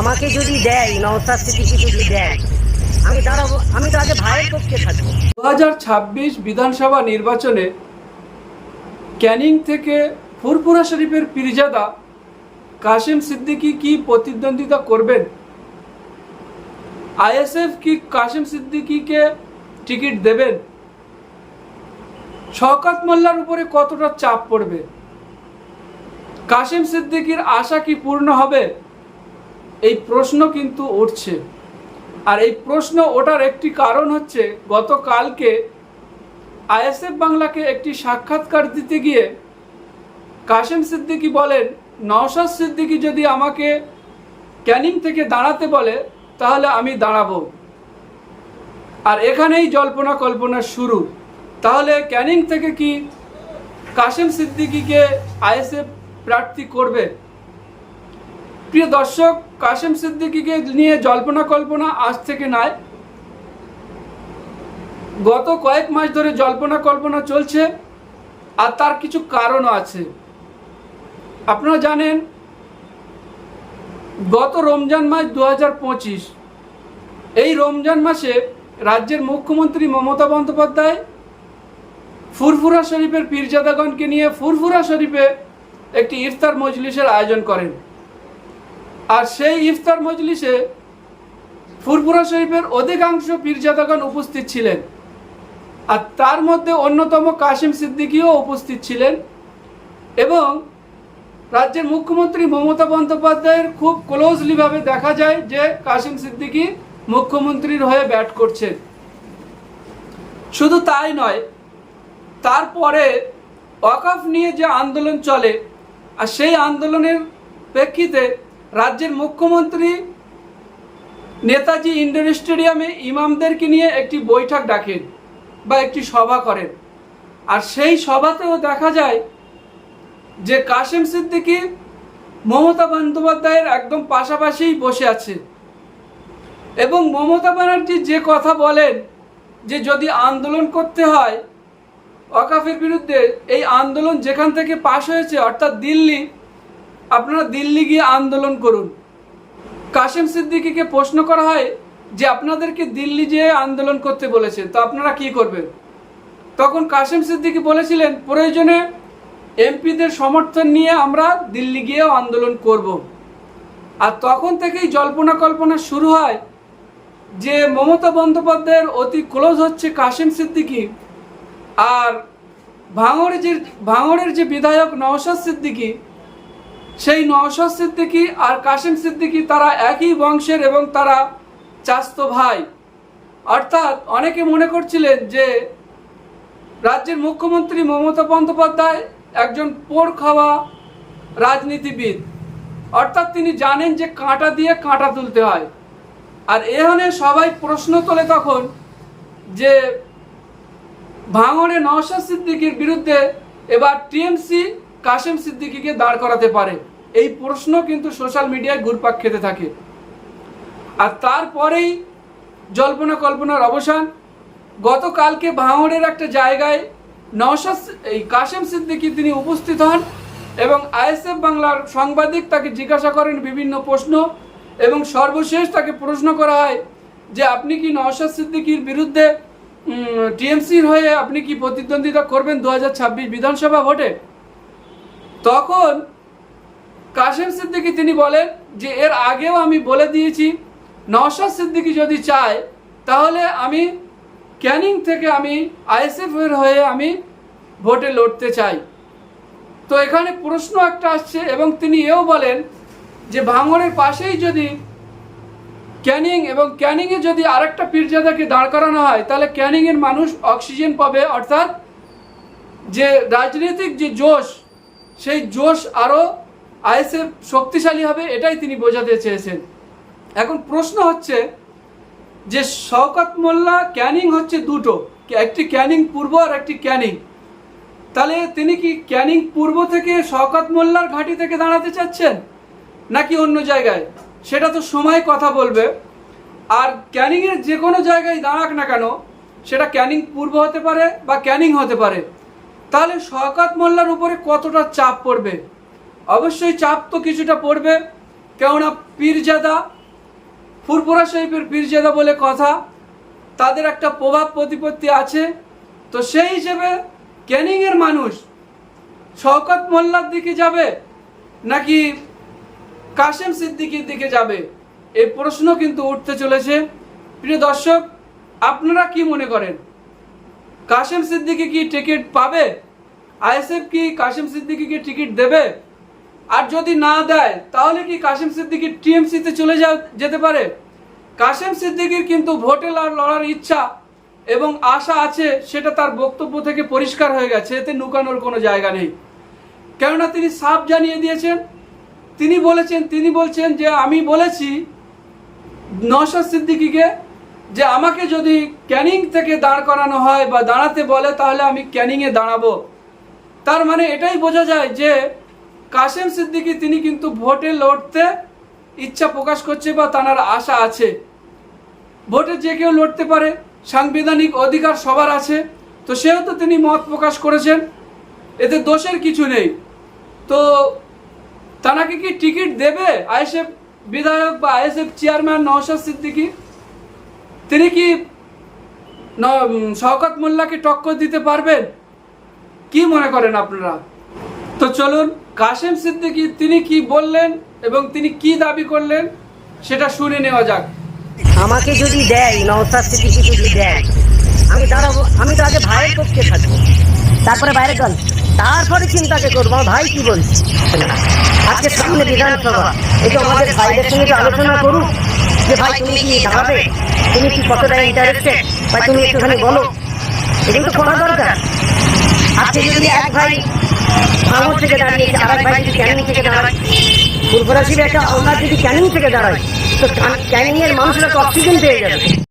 আমাকে যদি দেয়, নওসাদ যদি দেয়, আমি দাঁড়াবো, আমি তো আগে ভাইয়ের পক্ষে থাকব। দু বিধানসভা নির্বাচনে ক্যানিং থেকে ফুরফুরা শরীফের পীরজাদা কাশিম সিদ্দিকি কি প্রতিদ্বন্দ্বিতা করবেন? আইএসএফ কি কাশিম সিদ্দিকিকে টিকিট দেবেন? শওকত মোল্লার উপরে কতটা চাপ পড়বে? কাশিম সিদ্দিকির আশা কি পূর্ণ হবে? এই প্রশ্ন কিন্তু উঠছে। আর এই প্রশ্ন ওঠার একটি কারণ হচ্ছে, গতকালকে আইএসএফ বাংলাকে একটি সাক্ষাৎকার দিতে গিয়ে কাশেম সিদ্দিকী বলেন, নওশাদ সিদ্দিকী যদি আমাকে ক্যানিং থেকে দাঁড়াতে বলে, তাহলে আমি দাঁড়াবো। আর এখানেই জল্পনা কল্পনা শুরু। তাহলে ক্যানিং থেকে কি কাশেম সিদ্দিকীকে আইএসএফ প্রার্থী করবে? প্রিয় দর্শক, কাশেম সিদ্দিকিকে নিয়ে জল্পনা কল্পনা আজ থেকে নয় গত কয়েক মাস ধরে জল্পনা কল্পনা চলছে আর তার কিছু কারণও আছে। আপনারা জানেন, গত রমজান মাস দু হাজার পঁচিশ, এই রমজান মাসে রাজ্যের মুখ্যমন্ত্রী মমতা বন্দ্যোপাধ্যায় ফুরফুরা শরীফের পীরজাদাগণকে নিয়ে ফুরফুরা শরীফে একটি ইফতার মজলিসের আয়োজন করেন। আর সেই ইফতার মজলিসে ফুরফুরা শরীফের অধিকাংশ পীরজাদাগণ উপস্থিত ছিলেন। আর তার মধ্যে অন্যতম কাশিম সিদ্দিকীও উপস্থিত ছিলেন এবং রাজ্যের মুখ্যমন্ত্রী মমতা বন্দ্যোপাধ্যায়ের খুব ক্লোজলিভাবে দেখা যায় যে কাশিম সিদ্দিকি মুখ্যমন্ত্রীর হয়ে ব্যাট করছেন। শুধু তাই নয়, তারপরে ওয়াকাফ নিয়ে যে আন্দোলন চলে, আর সেই আন্দোলনের প্রেক্ষিতে রাজ্যের মুখ্যমন্ত্রী নেতাজি ইন্ডোর স্টেডিয়ামে ইমামদেরকে নিয়ে একটি বৈঠক ডাকেন বা একটি সভা করেন। আর সেই সভাতেও দেখা যায় যে কাশেম সিদ্দিকী মমতা বন্দ্যোপাধ্যায়ের একদম পাশাপাশিই বসে আছে। এবং মমতা ব্যানার্জি যে কথা বলেন যে যদি আন্দোলন করতে হয়, ওয়াকাফের বিরুদ্ধে এই আন্দোলন যেখান থেকে পাশ হয়েছে, অর্থাৎ দিল্লি আপনারা দিল্লি গিয়ে আন্দোলন করুন। কাশেম সিদ্দিকিকে প্রশ্ন করা হয় যে আপনাদেরকে দিল্লি যেয়ে আন্দোলন করতে বলেছেন তো আপনারা কি করবেন? তখন কাশেম সিদ্দিকী বলেছিলেন, প্রয়োজনে এমপিদের সমর্থন নিয়ে আমরা দিল্লি গিয়েও আন্দোলন করব। আর তখন থেকেই জল্পনা কল্পনা শুরু হয় যে মমতা বন্দ্যোপাধ্যায়ের অতি ক্লোজ হচ্ছে কাশেম সিদ্দিকি আর ভাঙড়ে যে ভাঙড়ের যে বিধায়ক নওশাদ সিদ্দিকী সেই নওশাদ সিদ্দিকি আর কাশেম সিদ্দিকি তারা একই বংশের এবং তারা চাস্ত ভাই। অর্থাৎ অনেকে মনে করছিলেন যে রাজ্যের মুখ্যমন্ত্রী মমতা বন্দ্যোপাধ্যায় একজন পোড় খাওয়া রাজনীতিবিদ। অর্থাৎ তিনি জানেন যে কাঁটা দিয়ে কাঁটা তুলতে হয়। আর এখানে সবাই প্রশ্ন তোলে তখন যে ভাঙড়ে নওশাদ সিদ্দিকির বিরুদ্ধে এবার টিএমসি কাশেম সিদ্দিকীকে দাঁড় করাতে পারে। এই প্রশ্ন কিন্তু সোশ্যাল মিডিয়ায় ঘুরপাক খেতে থাকে। আর তারপরেই জল্পনা কল্পনার অবসান। গতকালকে ভাঙড়ের একটা জায়গায় নওশাদ এই কাশেম সিদ্দিকী তিনি উপস্থিত হন এবং আইএসএফ বাংলার সাংবাদিক তাকে জিজ্ঞাসা করেন বিভিন্ন প্রশ্ন এবং সর্বশেষ তাকে প্রশ্ন করা হয় যে, আপনি কি নওশাদ সিদ্দিকীর বিরুদ্ধে টিএমসির হয়ে আপনি কি প্রতিদ্বন্দ্বিতা করবেন দু হাজার ছাব্বিশ বিধানসভা ভোটে? তখন কাশেম সিদ্দিকি তিনি বলেন যে, এর আগেও আমি বলে দিয়েছি, নওশাদ সিদ্দিকী যদি চায়, তাহলে আমি ক্যানিং থেকে আমি আইএসএফ এর হয়ে আমি ভোটে লড়তে চাই। তো এখানে প্রশ্ন একটা আসছে এবং তিনি এও বলেন যে, ভাঙড়ের পাশেই যদি ক্যানিং এবং ক্যানিংয়ে যদি আরেকটা পীরজাদাকে দাঁড় করানো হয়, তাহলে ক্যানিংয়ের মানুষ অক্সিজেন পাবে। অর্থাৎ যে রাজনৈতিক যে জোশ সেই জোশ আরও আইএসএফ শক্তিশালী হবে, এটাই তিনি বোঝাতে চেয়েছেন। এখন প্রশ্ন হচ্ছে যে শওকত মোল্লা ক্যানিং হচ্ছে দুটো, একটি ক্যানিং পূর্ব আর একটি ক্যানিং। তাহলে তিনি কি ক্যানিং পূর্ব থেকে শওকত মোল্লার ঘাঁটি থেকে দাঁড়াতে চাচ্ছেন, নাকি অন্য জায়গায়? সেটা তো সময় কথা বলবে। আর ক্যানিংয়ের যে কোনো জায়গায় দাঁড়াক না কেন, সেটা ক্যানিং পূর্ব হতে পারে বা ক্যানিং হতে পারে। তাহলে শওকত মোল্লার উপরে কতটা চাপ পড়বে? অবশ্যই চাপ তো কিছুটা পড়বে, কেননা পীরজাদা, ফুরফুরা শরীফের পীরজাদা বলে কথা, তাদের একটা প্রভাব প্রতিপত্তি আছে। তো সেই হিসেবে ক্যানিংয়ের মানুষ শওকত মোল্লার দিকে যাবে নাকি কাশেম সিদ্দিকির দিকে যাবে? এই প্রশ্ন কিন্তু উঠতে চলেছে। প্রিয় দর্শক, আপনারা কি মনে করেন? কাশেম সিদ্দিকি কি টিকিট পাবে? আইএসএফ কি কাশেম সিদ্দিকিকে টিকিট দেবে? আর যদি না দেয়, তাহলে কি কাশেম সিদ্দিকি টিএমসিতে চলে যা যেতে পারে? কাশেম সিদ্দিকির কিন্তু ভোটে লড়- লড়ার ইচ্ছা এবং আশা আছে, সেটা তার বক্তব্য থেকে পরিষ্কার হয়ে গেছে, এতে লুকানোর কোনো জায়গা নেই। কেননা তিনি সাফ জানিয়ে দিয়েছেন, তিনি বলেছেন, তিনি বলছেন যে আমি বলেছি, নওশাদ সিদ্দিকিকে যে আমাকে যদি ক্যানিং থেকে দাঁড় করানো হয় বা দাঁড়াতে বলে, তাহলে আমি ক্যানিংয়ে দাঁড়াবো। তার মানে এটাই বোঝা যায় যে কাশেম সিদ্দিকি তিনি কিন্তু ভোটে লড়তে ইচ্ছা প্রকাশ করছে বা তার আশা আছে। ভোটে যে কেউ লড়তে পারে, সাংবিধানিক অধিকার সবার আছে। তো সেহেতু তিনি মত প্রকাশ করেছেন, এতে দোষের কিছু নেই। তো তানাকে কি টিকিট দেবে আইএসএফ বিধায়ক বা আইএসএফ চেয়ারম্যান নওশাদ সিদ্দিকী? তিনি কি শওকত মোল্লাকে টক্কর দিতে পারবেন? কি মনে করেন আপনারা? তো চলুন, কাশেম সিদ্দিকী তিনি কি বললেন এবং তিনি কি দাবি করলেন সেটা শুনে নেওয়া যাক। আমাকে যদি দেয় নওসাদ সিদ্দিকি যদি দেয়, আমি দাঁড়াবো আমি তো আগে ভাইয়ের পক্ষে থাকব। তারপরে বাইরে দল তারপরে চিন্তাকে করব? আমার ভাই কি বলছে? আজকে সামনে বিধানসভা। তো আমাদের ভাইদের সঙ্গে আলোচনা করুক যে ভাই তুমি কি দাঁড়াবে তুমি কি কতটা ইন্টারেস্টেড ভাই তুমি একটুখানি বলো। এগুলো তো করা দরকার। আজকে যদি এক ভাই ভাঙর থেকে দাঁড়িয়ে আর এক ভাই যদি ক্যানিং থেকে দাঁড়ায়। ফুলফরাশির একটা আমরা যদি ক্যানিং থেকে দাঁড়ায়। তো ক্যানিংয়ের মানুষরা তো অক্সিজেন পেয়ে যাবে।